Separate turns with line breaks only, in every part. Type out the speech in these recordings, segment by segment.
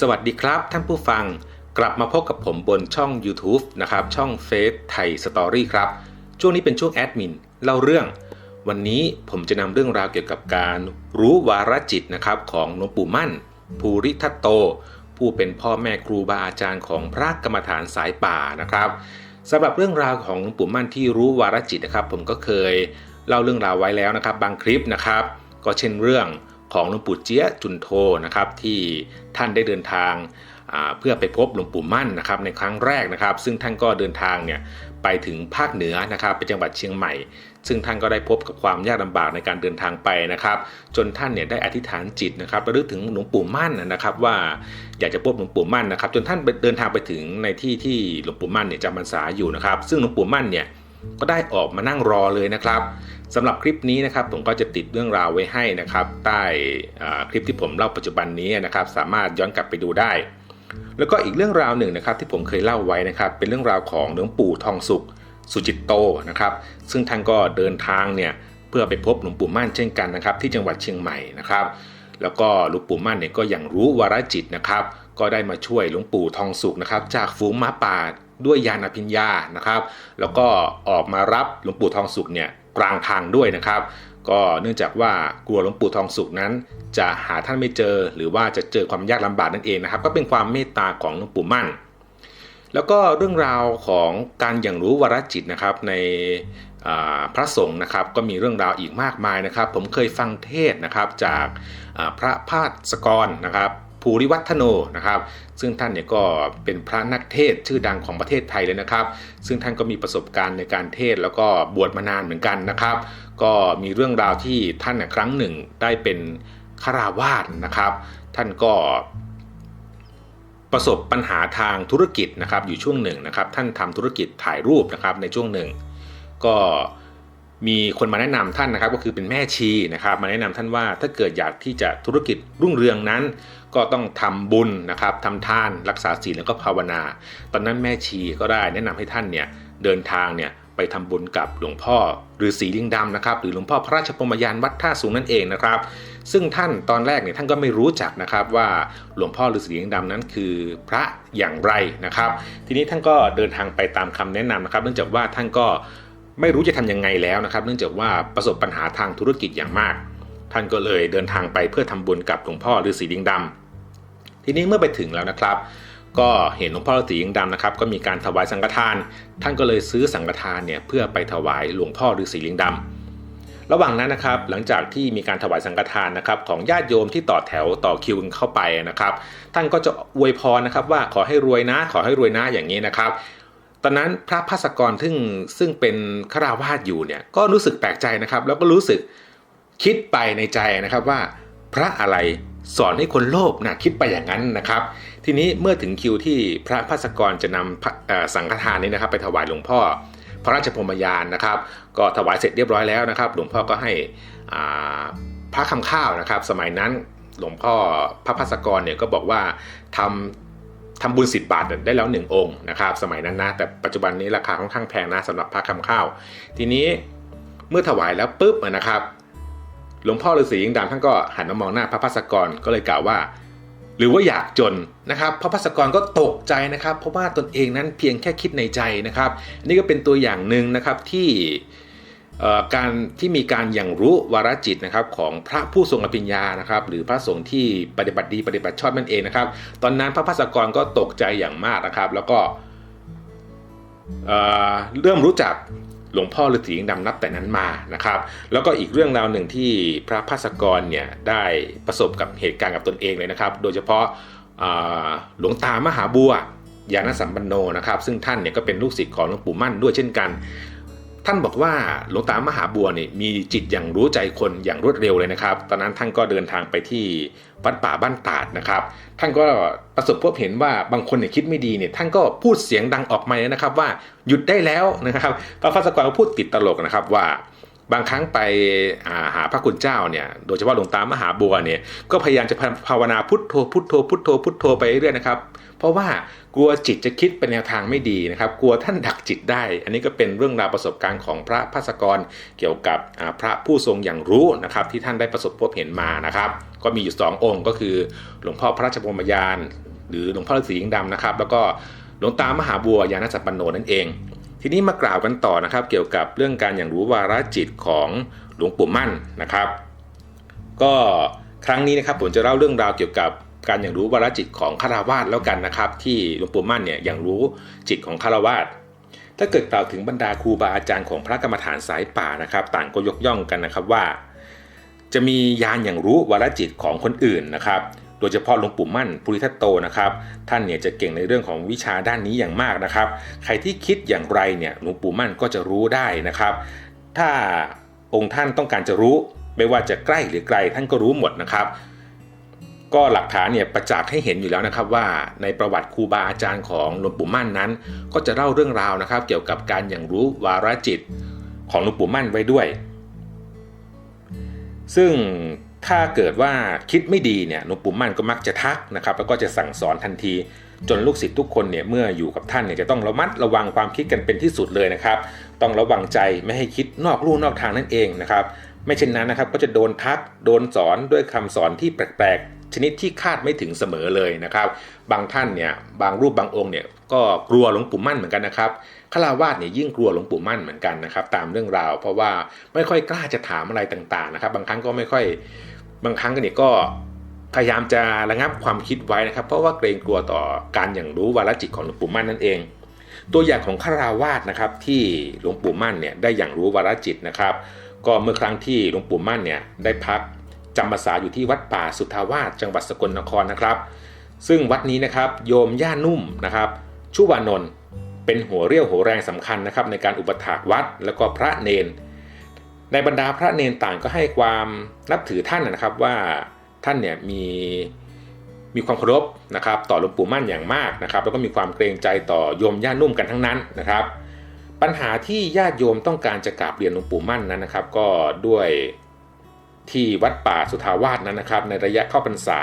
สวัสดีครับท่านผู้ฟังกลับมาพบกับผมบนช่อง YouTube นะครับ ช่องเฟซไทยสตอรี่ครับ ช่วงนี้เป็นช่วงแอดมินเล่าเรื่อง วันนี้ผมจะนำเรื่องราวเกี่ยวกับการรู้วาระจิตนะครับของหลวงปู่มั่น ภูริทัตโต ผู้เป็นพ่อแม่ครูบาอาจารย์ของพระกรรมฐานสายป่านะครับสำหรับเรื่องราวของหลวงปู่มั่นที่รู้วาระจิตนะครับ ผมก็เคยเล่าเรื่องราวไว้แล้วนะครับ บางคลิปนะครับ ก็เช่นเรื่อง ของหลวงปู่เจี๊ยจุนโทนะครับที่ท่านได้เดินทางเพื่อไปพบหลวงปู่มั่นนะครับในครั้งแรกนะครับ ซึ่งท่านก็เดินทางเนี่ยไปถึงภาคเหนือนะครับไปจังหวัดเชียงใหม่ ซึ่งท่านก็ได้พบกับความยากลำบากในการเดินทางไปนะครับ จนท่านเนี่ยได้อธิษฐานจิตนะครับระลึกถึงหลวงปู่มั่นนะครับ ว่าอยากจะพบหลวงปู่มั่นนะครับ จนท่านเดินทางไปถึงในที่ที่หลวงปู่มั่นเนี่ยจำพรรษาอยู่นะครับ ซึ่งหลวงปู่มั่นเนี่ยก็ได้ออกมานั่งรอเลยนะครับ สำหรับคลิปนี้นะครับผมก็จะติดเรื่องราวไว้ให้นะครับ ใต้คลิปที่ผมเล่าปัจจุบันนี้นะครับ สามารถย้อนกลับไปดูได้ แล้วก็อีกเรื่องราวหนึ่งนะครับที่ผมเคยเล่าไว้นะครับ เป็นเรื่องราวของหลวงปู่ทองสุข สุจิตโตนะครับ ซึ่งท่านก็เดินทางเนี่ยเพื่อไปพบหลวงปู่มั่นเช่นกันนะครับ ที่จังหวัดเชียงใหม่นะครับ แล้วก็หลวงปู่มั่นเนี่ยก็อย่างรู้วารจิตนะครับ ก็ได้มาช่วยหลวงปู่ทองสุขนะครับ จากฝูงม้าป่าด้วยยานอภิญญานะครับ แล้วก็ออกมารับหลวงปู่ทองสุขเนี่ย กลางทางด้วยนะครับ ก็เนื่องจากว่ากลัวหลวงปู่ทองสุขนั้น จะหาท่านไม่เจอ หรือว่าจะเจอความยากลำบากนั่นเองนะครับ ก็เป็นความเมตตาของหลวงปู่มั่น แล้วก็เรื่องราวของการอย่างรู้วรจิตนะครับในพระสงฆ์นะครับก็มีเรื่องราวอีกมากมายนะครับ ผมเคยฟังเทศนะครับจากพระพาสกรนะครับ ภูริวัฒโนนะครับ ซึ่งท่านเนี่ยก็เป็นพระนักเทศชื่อดังของประเทศไทยเลยนะครับ ซึ่งท่านก็มีประสบการณ์ในการเทศแล้วก็บวชมานานเหมือนกันนะครับ ก็มีเรื่องราวที่ท่านเนี่ยครั้งหนึ่งได้เป็นฆราวาสนะครับ ท่านก็ประสบปัญหาทางธุรกิจนะครับอยู่ช่วงหนึ่งนะครับ ท่านทำธุรกิจถ่ายรูปนะครับในช่วงหนึ่ง ก็ มีคนมาแนะนำท่านนะครับก็คือเป็นแม่ชีนะครับ มาแนะนำท่านว่าถ้าเกิดอยากที่จะธุรกิจรุ่งเรืองนั้น ก็ต้องทำบุญนะครับทำทานรักษาศีลแล้วก็ภาวนา ตอนนั้นแม่ชีก็ได้แนะนำให้ท่านเนี่ยเดินทางเนี่ยไปทำบุญกับหลวงพ่อฤาษีลิงดำนะครับหรือหลวงพ่อพระราชพรมยานวัดท่าสูงนั่นเองนะครับ ซึ่งท่านตอนแรกเนี่ยท่านก็ไม่รู้จักนะครับว่าหลวงพ่อฤาษีลิงดำนั้นคือพระอย่างไรนะครับ ทีนี้ท่านก็เดินทางไปตามคำแนะนำนะครับ เนื่องจากว่าท่านก็ ไม่รู้จะทำยังไงแล้วนะครับ เนื่องจากว่าประสบปัญหาทางธุรกิจอย่างมาก ท่านก็เลยเดินทางไปเพื่อทำบุญกับหลวงพ่อฤาษีลิงดำทีนี้เมื่อไปถึงแล้วนะครับ ก็เห็นหลวงพ่อฤาษีลิงดำนะครับ ก็มีการถวายสังฆทาน ท่านก็เลยซื้อสังฆทานเนี่ยเพื่อไปถวายหลวงพ่อฤาษีลิงดำระหว่างนั้นนะครับหลังจากที่มีการถวายสังฆทานนะครับของญาติโยมที่ต่อแถวต่อคิวกันเข้าไปนะครับ ท่านก็จะอวยพรนะครับว่าขอให้รวยนะ ขอให้รวยนะอย่างนี้นะครับ ตอนนั้นพระภาสกรซึ่งซึ่งเป็นฆราวาสอยู่เนี่ยก็รู้สึกแปลกใจนะครับ แล้วก็รู้สึกคิดไปในใจนะครับว่า พระอะไรสอนให้คนโลภนะคิดไปอย่างนั้นนะครับ ทีนี้เมื่อถึงคิวที่พระภาสกรจะนำสังฆทานนี้นะครับ ไปถวายหลวงพ่อ พระราชพรมยานนะครับ ก็ถวายเสร็จเรียบร้อยแล้วนะครับ หลวงพ่อก็ให้พระคำข้าวนะครับ สมัยนั้นหลวงพ่อพระพัสกรเนี่ยก็บอกว่าทำ ทำบุญสิบบาทได้แล้วหนึ่งองค์นะครับ สมัยนั้นนะ แต่ปัจจุบันนี้ราคาค่อนข้างแพงนะสำหรับพระคำข้าว ทีนี้เมื่อถวายแล้วปุ๊บนะครับ หลวงพ่อฤาษียิงดำท่านก็หันมามองหน้าพระพัสกรก็เลยกล่าวว่า หรือว่าอยากจนนะครับ พระพัสกรก็ตกใจนะครับ เพราะว่าตนเองนั้นเพียงแค่คิดในใจนะครับนนี้ก็เป็นตัวอย่างหนึ่งนะครับที่ การที่มีการอย่างรู้วารจิตนะครับของพระผู้ทรงอภิญญานะครับ หรือพระสงฆ์ที่ปฏิบัติดีปฏิบัติชอบนั่นเองนะครับ ตอนนั้นพระพัสกรก็ตกใจอย่างมากนะครับ แล้วก็เริ่มรู้จักหลวงพ่อฤาษีดำนับแต่นั้นมานะครับ แล้วก็อีกเรื่องราวหนึ่งที่พระพัสกรเนี่ยได้ประสบกับเหตุการณ์กับตนเองเลยนะครับ โดยเฉพาะหลวงตามหาบัวยานสัมปันโนนะครับ ซึ่งท่านเนี่ยก็เป็นลูกศิษย์ของหลวงปู่มั่นด้วยเช่นกัน ท่านบอกว่าหลวงตามหาบัวเนี่ยมีจิตอย่างรู้ใจคนอย่างรวดเร็วเลยนะครับ ตอนนั้นท่านก็เดินทางไปที่วัดป่าบ้านตาดนะครับ ท่านก็ประสบพบเห็นว่าบางคนเนี่ยคิดไม่ดีเนี่ยท่านก็พูดเสียงดังออกมาเลยนะครับว่าหยุดได้แล้วนะครับพระพัสกรก็พูดติดตลกนะครับว่า บางครั้งไปาหาพระคุณเจ้าเนี่ยโดยเฉพาะหลวงตามหาบัวเนี่ยก็พยายามจะภาวนาพุทโธพุทโธพุทโธพุทโธไปเรื่อยนะครับ เพราะว่ากลัวจิตจะคิดเป็นแนวทางไม่ดีนะครับ กลัวท่านดักจิตได้ อันนี้ก็เป็นเรื่องราวประสบการณ์ของพระภัสกรเกี่ยวกับพระผู้ทรงอย่างรู้นะครับ ที่ท่านได้ประสบพบเห็นมานะครับ ก็มีอยู่สององค์ก็คือหลวงพ่อพระราชพรมยาน หรือหลวงพ่อฤาษียิงดำนะครับ แล้วก็หลวงตามหาบัวยาณสัปปันโนนั่นเอง ทีนี้มากล่าวกันต่อนะครับ เกี่ยวกับเรื่องการอย่างรู้วาระจิตของหลวงปู่มั่นนะครับ ก็ครั้งนี้นะครับผมจะเล่าเรื่องราวเกี่ยวกับการอย่างรู้วาระจิตของคารวาสแล้วกันนะครับ ที่หลวงปู่มั่นเนี่ยอย่างรู้จิตของคารวาสถ้าเกิดกล่าวถึงบรรดาครูบาอาจารย์ของพระกรรมฐานสายป่านะครับ ต่างก็ยกย่องกันนะครับว่า จะมียานอย่างรู้วาระจิตของคนอื่นนะครับ โดยเฉพาะหลวงปู่มั่นปุริทัตโตนะครับ ท่านเนี่ยจะเก่งในเรื่องของวิชาด้านนี้อย่างมากนะครับ ใครที่คิดอย่างไรเนี่ยหลวงปู่มั่นก็จะรู้ได้นะครับ ถ้าองค์ท่านต้องการจะรู้ ไม่ว่าจะใกล้หรือไกลท่านก็รู้หมดนะครับ ก็หลักฐานเนี่ยประจักษ์ให้เห็นอยู่แล้วนะครับว่าในประวัติครูบาอาจารย์ของหลวงปู่มั่นนั้น ก็จะเล่าเรื่องราวนะครับ เกี่ยวกับการอย่างรู้วาระจิตของหลวงปู่มั่นไว้ด้วย ซึ่ง ถ้าเกิดว่าคิดไม่ดีเนี่ยหลวงปู่มั่นก็มักจะทักนะครับ แล้วก็จะสั่งสอนทันที จนลูกศิษย์ทุกคนเนี่ยเมื่ออยู่กับท่านเนี่ยจะต้องระมัดระวังความคิดกันเป็นที่สุดเลยนะครับ ต้องระวังใจไม่ให้คิดนอกลู่นอกทางนั่นเองนะครับ ไม่เช่นนั้นนะครับก็จะโดนทักโดนสอนด้วยคำสอนที่แปลกๆ ชนิดที่คาดไม่ถึงเสมอเลยนะครับ บางท่านเนี่ยบางรูปบางองค์เนี่ยก็กลัวหลวงปู่มั่นเหมือนกันนะครับฆราวาสเนี่ยยิ่งกลัวหลวงปู่มั่นเหมือนกันนะครับ ตามเรื่องราว เพราะว่าไม่ค่อยกล้าจะถามอะไรต่างๆนะครับ บางครั้งก็ไม่ค่อยบางครั้งก็เนี่ยก็พยายามจะระงับความคิดไว้นะครับ เพราะว่าเกรงกลัวต่อการอย่างรู้วารจิตของหลวงปู่มั่นนั่นเอง ตัวอย่างของฆราวาสนะครับที่หลวงปู่มั่นเนี่ยได้อย่างรู้วารจิตนะครับ ก็เมื่อครั้งที่หลวงปู่มั่นเนี่ยได้พัก จำพรรษาอยู่ที่วัดป่าสุทธาวาสจังหวัดสกลนครนะครับ ซึ่งวัดนี้นะครับโยมย่านุ่มนะครับชุวานนท์เป็นหัวเรี่ยวหัวแรงสำคัญนะครับในการอุปถากวัดแล้วก็พระเนน ในบรรดาพระเนนต่างก็ให้ความนับถือท่านนะครับว่าท่านเนี่ยมีมีความเคารพนะครับต่อหลวงปู่มั่นอย่างมากนะครับ แล้วก็มีความเกรงใจต่อโยมย่านุ่มกันทั้งนั้นนะครับ ปัญหาที่ญาติโยมต้องการจะกราบเรียนหลวงปู่มั่นนั้นนะครับ ก็ด้วย ที่วัดป่าสุทาวาสนั้นนะครับ ในระยะเข้าพรรษา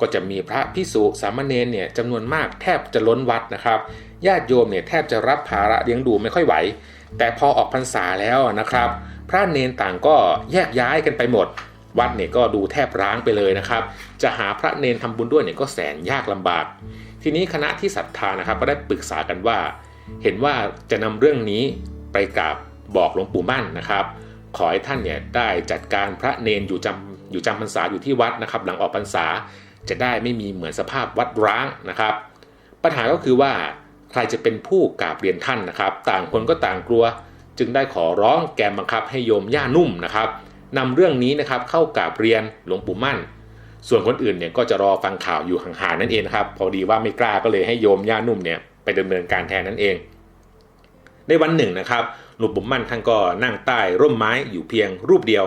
ก็จะมีพระพิสุสามเณรเนี่ยจำนวนมากแทบจะล้นวัดนะครับญาติโยมเนี่ยแทบจะรับภาระเลี้ยงดูไม่ค่อยไหว แต่พอออกพรรษาแล้วนะครับ พระเนนต่างก็แยกย้ายกันไปหมด วัดเนี่ยก็ดูแทบร้างไปเลยนะครับ จะหาพระเนนทำบุญด้วยเนี่ยก็แสนยากลำบาก ทีนี้คณะที่ศรัทธานะครับ ก็ได้ปรึกษากันว่า เห็นว่าจะนำเรื่องนี้ไปกราบบอกหลวงปู่มั่นนะครับ ขอให้ท่านเนี่ยได้จัดการพระเนนอยู่จำอยู่จำพรรษาอยู่ที่วัดนะครับ หลังออกพรรษาจะได้ไม่มีเหมือนสภาพวัดร้างนะครับ ปัญหาก็คือว่าใครจะเป็นผู้กราบเรียนท่านนะครับ ต่างคนก็ต่างกลัว จึงได้ขอร้องแกมบังคับให้โยมย่านุ่มนะครับนำเรื่องนี้นะครับเข้ากราบเรียนหลวงปู่มั่น ส่วนคนอื่นเนี่ยก็จะรอฟังข่าวอยู่ห่างๆนั่นเองครับ พอดีว่าไม่กล้าก็เลยให้โยมย่านุ่มเนี่ยไปดำเนินการแทนนั่นเอง ในวันหนึ่งนะครับหลวงปู่มั่นท่านก็นั่งใต้ร่มไม้อยู่เพียงรูปเดียว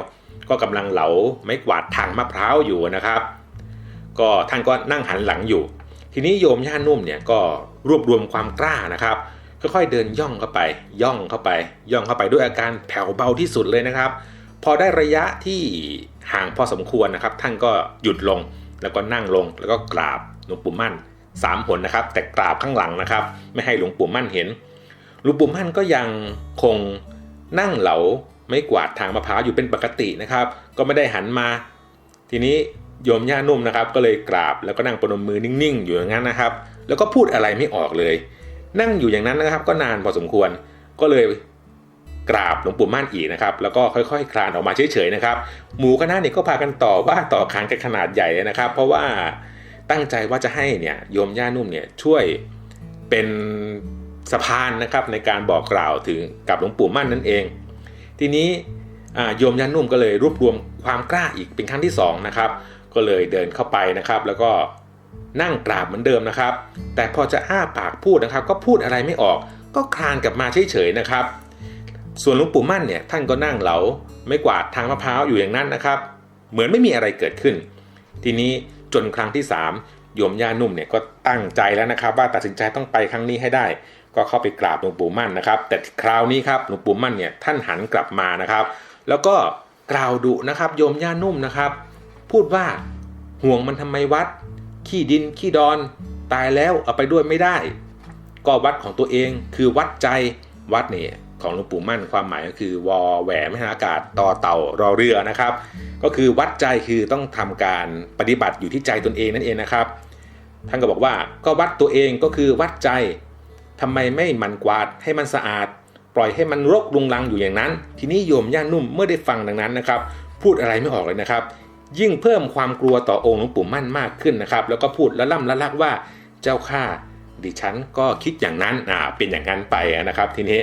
ก็กำลังเหลาไม้กวาดทางมะพร้าวอยู่นะครับ ก็ท่านก็นั่งหันหลังอยู่ ทีนี้โยมย่านุ่มเนี่ยก็รวบรวมความกล้านะครับค่อยๆเดินย่องเข้าไป ย่องเข้าไป ย่องเข้าไปด้วยอาการแผ่วเบาที่สุดเลยนะครับ พอได้ระยะที่ห่างพอสมควรนะครับ ท่านก็หยุดลงแล้วก็นั่งลงแล้วก็กราบหลวงปู่มั่นสามหนนะครับ แต่กราบข้างหลังนะครับ ไม่ให้หลวงปู่มั่นเห็น ลวงปู่มั่นก็ยังคงนั่งเหลาไม่กวาดทางมะพร้าวอยู่เป็นปกตินะครับ ก็ไม่ได้หันมา ทีนี้โยมย่านุ่มนะครับ ก็เลยกราบแล้วก็นั่งปนมมือนิ่งๆ อยู่อย่างนั้นนะครับ แล้วก็พูดอะไรไม่ออกเลย นั่งอยู่อย่างนั้นนะครับ ก็นานพอสมควรก็เลยกราบหลวงปู่ม่านอีกนะครับ แล้วก็ค่อยๆคลานออกมาเฉยๆนะครับ หมูคณะเนี่ยก็พากันต่อว่าต่อขานกันขนาดใหญ่เลยนะครับ เพราะว่าตั้งใจว่าจะให้เนี่ยโยมย่านุ่มเนี่ยช่วยเป็น สะพานนะครับในการบอกกล่าวถึงกับหลวงปู่มั่นนั่นเอง ทีนี้โยมย่านุ่มก็เลยรวบรวมความกล้าอีกเป็นครั้งที่สองนะครับก็เลยเดินเข้าไปนะครับ แล้วก็นั่งกราบเหมือนเดิมนะครับ แต่พอจะอ้าปากพูดนะครับ ก็พูดอะไรไม่ออก ก็คลานกลับมาเฉยๆนะครับ ส่วนหลวงปู่มั่นเนี่ยท่านก็นั่งเหลาไม่กวาดทางมะพร้าวอยู่อย่างนั้นนะครับ เหมือนไม่มีอะไรเกิดขึ้น ทีนี้จนครั้งที่3โยมย่านุ่มเนี่ยก็ตั้งใจแล้วนะครับ ว่าตัดสินใจต้องไปครั้งนี้ให้ได้ ก็เข้าไปกราบหลวงปู่มั่นนะครับ แต่คราวนี้ครับหลวงปู่มั่นเนี่ยท่านหันกลับมานะครับ แล้วก็กล่าวดุนะครับ โยมย่านุ่มนะครับ พูดว่าห่วงมันทำไมวัด ขี้ดินขี้ดอนตายแล้วเอาไปด้วยไม่ได้ ก็วัดของตัวเองคือวัดใจวัดเนี่ยของหลวงปู่มั่นความหมายก็คือวอแหวนไม่ทาอากาศต่อเต่ารอเรือนะครับ ก็คือวัดใจคือต้องทำการปฏิบัติอยู่ที่ใจตนเองนั่นเองนะครับ ท่านก็บอกว่าก็วัดตัวเองก็คือวัดใจ ทำไมไม่หมันกวาดให้มันสะอาด ปล่อยให้มันรกรุงรังอยู่อย่างนั้น ทีนี้โยมย่านุ่มเมื่อได้ฟังดังนั้นนะครับ พูดอะไรไม่ออกเลยนะครับ ยิ่งเพิ่มความกลัวต่อองค์หลวงปู่มั่นมากขึ้นนะครับ แล้วก็พูดละล่ำละลักว่าเจ้าข้าดิฉันก็คิดอย่างนั้นอ่าเป็นอย่างนั้นไปนะครับ ทีนี้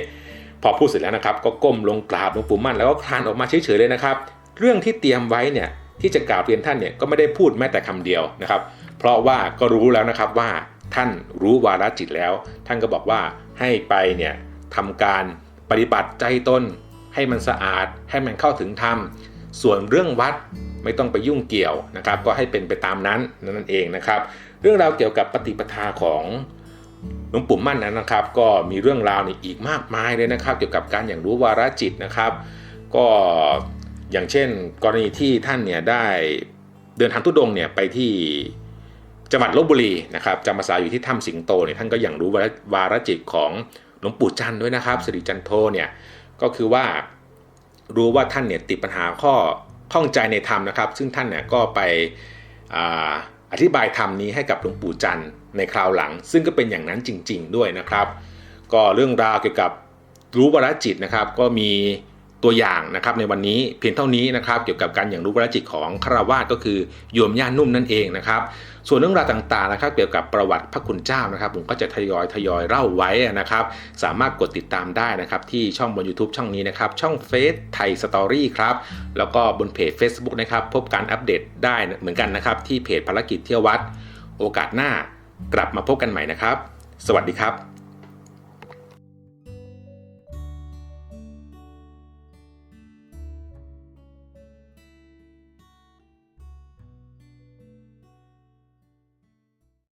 พอพูดเสร็จแล้วนะครับ ก็ก้มลงกราบหลวงปู่มั่นแล้วก็คลานออกมาเฉยๆเลยนะครับ เรื่องที่เตรียมไว้เนี่ยที่จะกล่าวเรียนท่านเนี่ยก็ไม่ได้พูดแม้แต่คำเดียวนะครับ เพราะว่าก็รู้แล้วนะครับว่า ท่านรู้วาระจิตแล้ว ท่านก็บอกว่าให้ไปเนี่ยทำการปฏิบัติใจตนให้มันสะอาด ให้มันเข้าถึงธรรมส่วนเรื่องวัดไม่ต้องไปยุ่งเกี่ยวนะครับ ก็ให้เป็นไปตามนั้นนั่นเองนะครับ เรื่องราวเกี่ยวกับปฏิปทาของหลวงปู่มั่นนั้นนะครับ ก็มีเรื่องราวนี่อีกมากมายเลยนะครับ เกี่ยวกับการอย่างรู้วาระจิตนะครับ ก็อย่างเช่น กรณีที่ท่านเนี่ยได้เดินทางทุดงเนี่ยไปที่ จังหวัดลบบุรีนะครับจำพรรษาอยู่ที่ถ้ำสิงโตเนี่ยท่านก็อย่างรู้วาระจิตของหลวงปู่จันด้วยนะครับสิริจันโทเนี่ยก็คือว่ารู้ว่าท่านเนี่ยติดปัญหาข้อข้องใจในธรรมนะครับ ซึ่งท่านเนี่ยก็ไปออธิบายธรรมนี้ให้กับหลวงปู่จันในคราวหลัง ซึ่งก็เป็นอย่างนั้นจริง ๆ ด้วยนะครับ ก็เรื่องราวเกี่ยวกับรู้วรจิตนะครับ ก็มี ตัวอย่างนะครับในวันนี้เพียงเท่านี้นะครับเกี่ยวกับการอย่างรู้วรจิตของคราวาสก็คือโยมย่านุ่มนั่นเองนะครับส่วนเรื่องราวต่างๆนะครับเกี่ยวกับประวัติพระคุณเจ้านะครับ ผมก็จะทยอยทยอยเล่าไว้นะครับ สามารถกดติดตามได้นะครับ ที่ช่องบน YouTube ช่องนี้นะครับ ช่องเฟซไทยสตอรี่ครับ แล้วก็บนเพจ Facebook นะครับ พบการอัปเดตได้เหมือนกันนะครับ ที่เพจภารกิจเที่ยววัด โอกาสหน้ากลับมาพบกันใหม่นะครับ สวัสดีครับ